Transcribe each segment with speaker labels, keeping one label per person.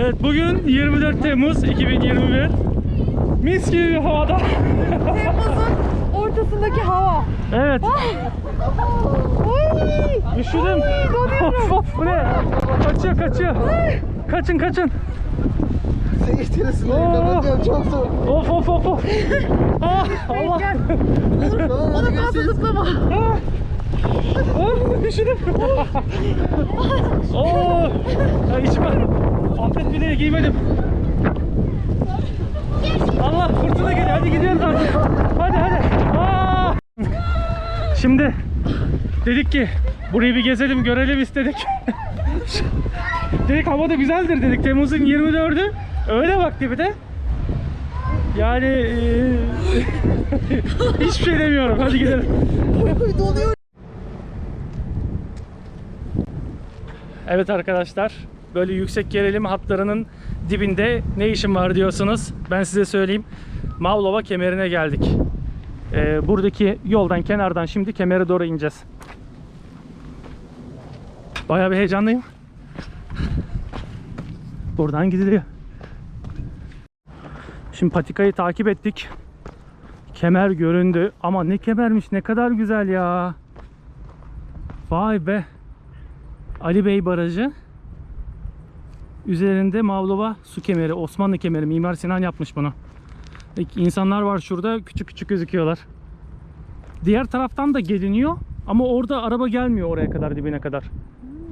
Speaker 1: Evet bugün 24 Temmuz 2021. Mis gibi bir havada.
Speaker 2: Temmuz'un ortasındaki hava.
Speaker 1: Evet.
Speaker 2: Ay!
Speaker 1: Üşüdüm. Of of bu ne? Kaçıyor kaçıyor. Kaçın kaçın.
Speaker 3: Seyir teresini
Speaker 1: Oo.
Speaker 3: kapatıyorum çok soğuk.
Speaker 1: Of of of of. Ah, Allah.
Speaker 2: Gel. Ona fazla zıplama.
Speaker 1: Ah. Oh, üşüdüm. Oo. Ya içime atlet bile giymedim. Allah fırtına geliyor. Hadi gidiyoruz artık. Hadi hadi. Aa! Şimdi dedik ki burayı bir gezelim görelim istedik. dedik hava da güzeldir dedik. Temmuz'un 24'ü. Öyle vakti bir de. Yani eee, hiçbir şey demiyorum. Hadi gidelim. Evet arkadaşlar, böyle yüksek gerilim hatlarının dibinde ne işim var diyorsunuz. Ben size söyleyeyim. Mavlova kemerine geldik. Ee, buradaki yoldan, kenardan şimdi kemere doğru ineceğiz. Bayağı bir heyecanlıyım. Buradan gidiliyor. Şimdi patikayı takip ettik. Kemer göründü. Ama ne kemermiş, ne kadar güzel ya. Vay be. Ali Bey Barajı üzerinde Mavlova su kemeri, Osmanlı kemeri. Mimar Sinan yapmış bunu. İnsanlar var şurada küçük küçük gözüküyorlar. Diğer taraftan da geliniyor ama orada araba gelmiyor oraya kadar dibine kadar.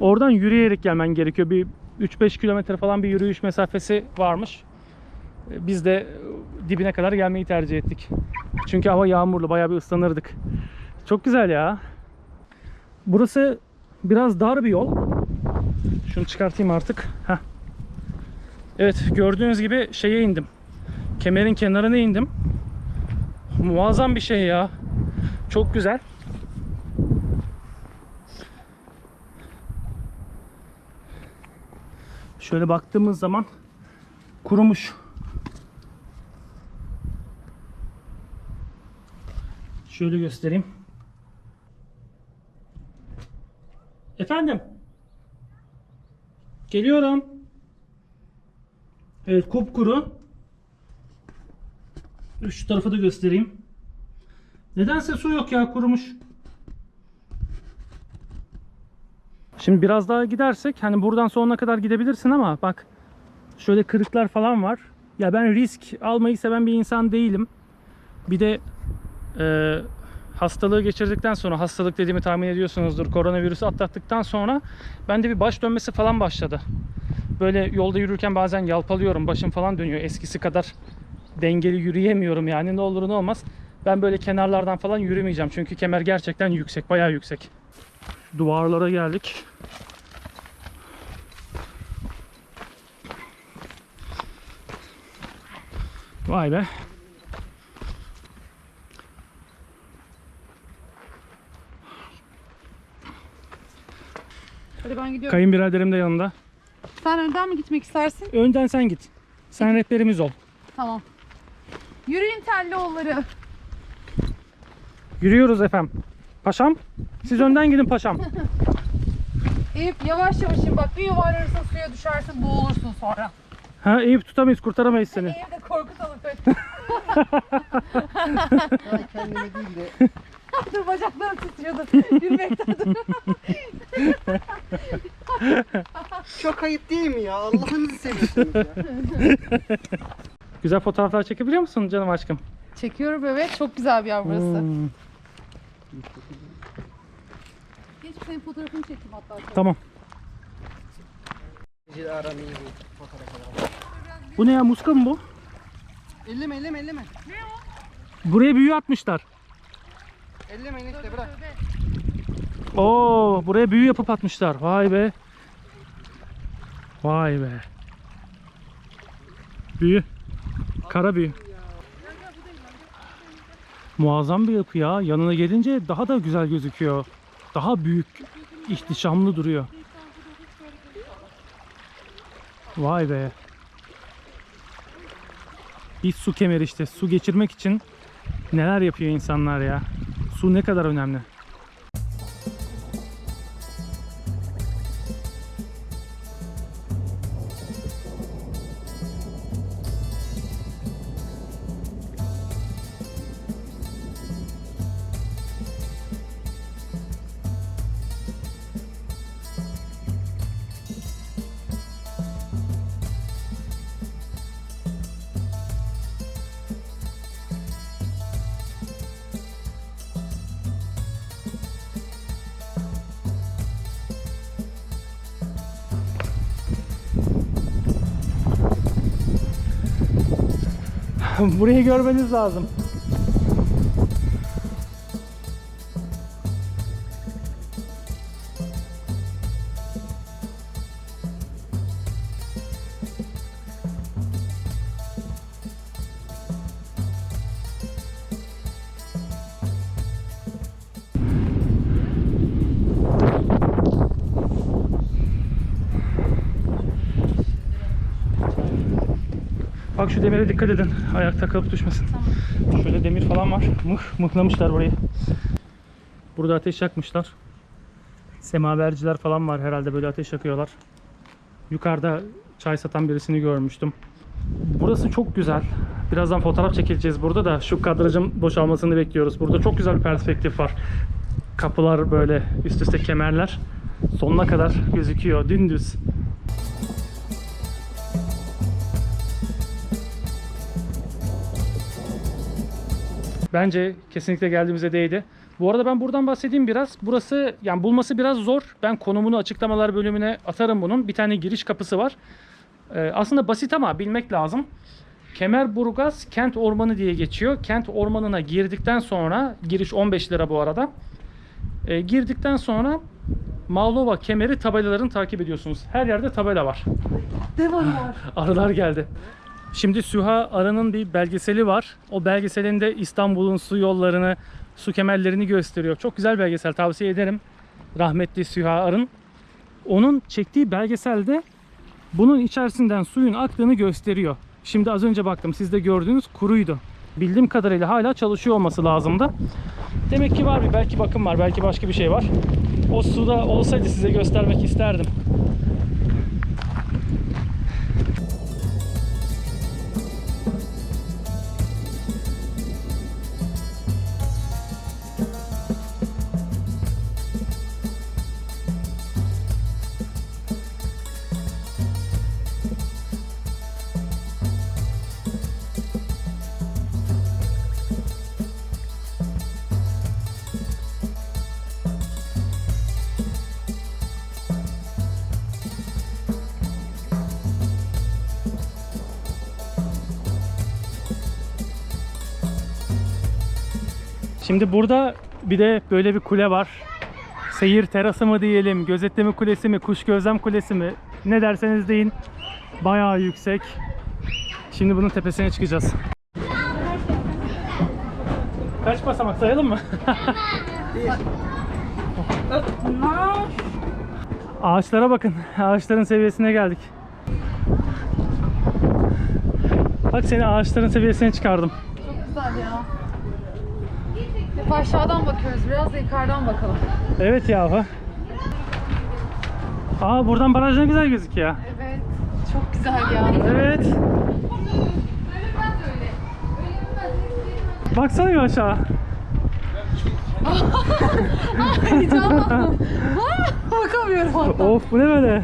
Speaker 1: Oradan yürüyerek gelmen gerekiyor. Bir 3-5 kilometre falan bir yürüyüş mesafesi varmış. Biz de dibine kadar gelmeyi tercih ettik. Çünkü hava yağmurlu bayağı bir ıslanırdık. Çok güzel ya. Burası biraz dar bir yol. Şunu çıkartayım artık. Heh. Evet gördüğünüz gibi şeye indim. Kemerin kenarına indim. Muazzam bir şey ya. Çok güzel. Şöyle baktığımız zaman kurumuş. Şöyle göstereyim. Efendim? Geliyorum. Evet kupkuru. Şu tarafı da göstereyim. Nedense su yok ya kurumuş. Şimdi biraz daha gidersek hani buradan sonuna kadar gidebilirsin ama bak şöyle kırıklar falan var. Ya ben risk almayı seven bir insan değilim. Bir de e, hastalığı geçirdikten sonra hastalık dediğimi tahmin ediyorsunuzdur. Koronavirüsü atlattıktan sonra bende bir baş dönmesi falan başladı. Böyle yolda yürürken bazen yalpalıyorum. Başım falan dönüyor. Eskisi kadar dengeli yürüyemiyorum yani. Ne olur ne olmaz. Ben böyle kenarlardan falan yürümeyeceğim. Çünkü kemer gerçekten yüksek. Bayağı yüksek. Duvarlara geldik. Vay be.
Speaker 2: Hadi ben gidiyorum.
Speaker 1: Kayınbiraderim de yanımda.
Speaker 2: Sen önden mi gitmek istersin?
Speaker 1: Önden sen git. Sen rehberimiz ol.
Speaker 2: Tamam. Yürüyün Telloğulları.
Speaker 1: Yürüyoruz efendim. Paşam. Siz önden gidin paşam.
Speaker 2: Eyüp yavaş yavaş in bak bir yuvarlanırsa suya düşersin boğulursun sonra.
Speaker 1: Ha Eyüp tutamayız kurtaramayız seni.
Speaker 2: Eyüp de korkutalım.
Speaker 3: Ben kendime değil de
Speaker 2: dur bacaklarım titriyordu. Yürümekten dur.
Speaker 3: çok ayıp değil mi ya? Allah'ınızı seviyorsunuz ya.
Speaker 1: Güzel fotoğraflar çekebiliyor musun canım aşkım?
Speaker 2: Çekiyorum evet çok güzel bir yer burası.
Speaker 1: Hmm,
Speaker 2: Geç senin fotoğrafını çekeyim hatta.
Speaker 1: tamam. Bu ne ya muska mı bu?
Speaker 3: Elleme elleme elleme.
Speaker 1: Buraya büyü atmışlar.
Speaker 3: Elleme enişte bırak.
Speaker 1: Oo, buraya büyü yapıp atmışlar. Vay be. Vay be. Büyü. Kara büyü. Muazzam bir yapı ya. Yanına gelince daha da güzel gözüküyor. Daha büyük, ihtişamlı duruyor. Vay be. Bir su kemeri işte. Su geçirmek için neler yapıyor insanlar ya. Su ne kadar önemli. Burayı görmeniz lazım. Bak şu demire dikkat edin. Ayak takılıp düşmesin. Şöyle demir falan var. Mıh, mıhlamışlar burayı. Burada ateş yakmışlar. Semaverciler falan var herhalde böyle ateş yakıyorlar. Yukarıda çay satan birisini görmüştüm. Burası çok güzel. Birazdan fotoğraf çekileceğiz burada da şu kadrajın boşalmasını bekliyoruz. Burada çok güzel bir perspektif var. Kapılar böyle üst üste kemerler. Sonuna kadar gözüküyor dümdüz. Bence kesinlikle geldiğimize değdi. Bu arada ben buradan bahsedeyim biraz. Burası yani bulması biraz zor. Ben konumunu açıklamalar bölümüne atarım bunun. Bir tane giriş kapısı var. Ee, aslında basit ama bilmek lazım. Kemerburgaz Kent Ormanı diye geçiyor. Kent Ormanı'na girdikten sonra giriş 15 lira bu arada. Ee, girdikten sonra Mağlova kemeri tabelalarını takip ediyorsunuz. Her yerde tabela var.
Speaker 2: Ne var var?
Speaker 1: Arılar geldi. Şimdi Süha Arı'nın bir belgeseli var. O belgeselinde İstanbul'un su yollarını, su kemerlerini gösteriyor. Çok güzel belgesel tavsiye ederim. Rahmetli Süha Arın. Onun çektiği belgeselde bunun içerisinden suyun aktığını gösteriyor. Şimdi az önce baktım siz de gördünüz kuruydu. Bildiğim kadarıyla hala çalışıyor olması lazımdı. Demek ki var bir belki bakım var belki başka bir şey var. O suda olsaydı size göstermek isterdim. Şimdi burada bir de böyle bir kule var. Seyir terası mı diyelim, gözetleme kulesi mi, kuş gözlem kulesi mi? Ne derseniz deyin. Bayağı yüksek. Şimdi bunun tepesine çıkacağız. Kaç basamak sayalım mı? Ağaçlara bakın. Ağaçların seviyesine geldik. Bak seni ağaçların seviyesine çıkardım.
Speaker 2: Çok güzel ya. Hep aşağıdan bakıyoruz. Biraz da yukarıdan bakalım.
Speaker 1: Evet yahu. Aa buradan baraj ne güzel gözüküyor.
Speaker 2: Evet. Çok güzel ya.
Speaker 1: Evet. Baksana bir aşağı.
Speaker 2: Heyecanlandım. Bakamıyorum hatta.
Speaker 1: Of bu ne böyle?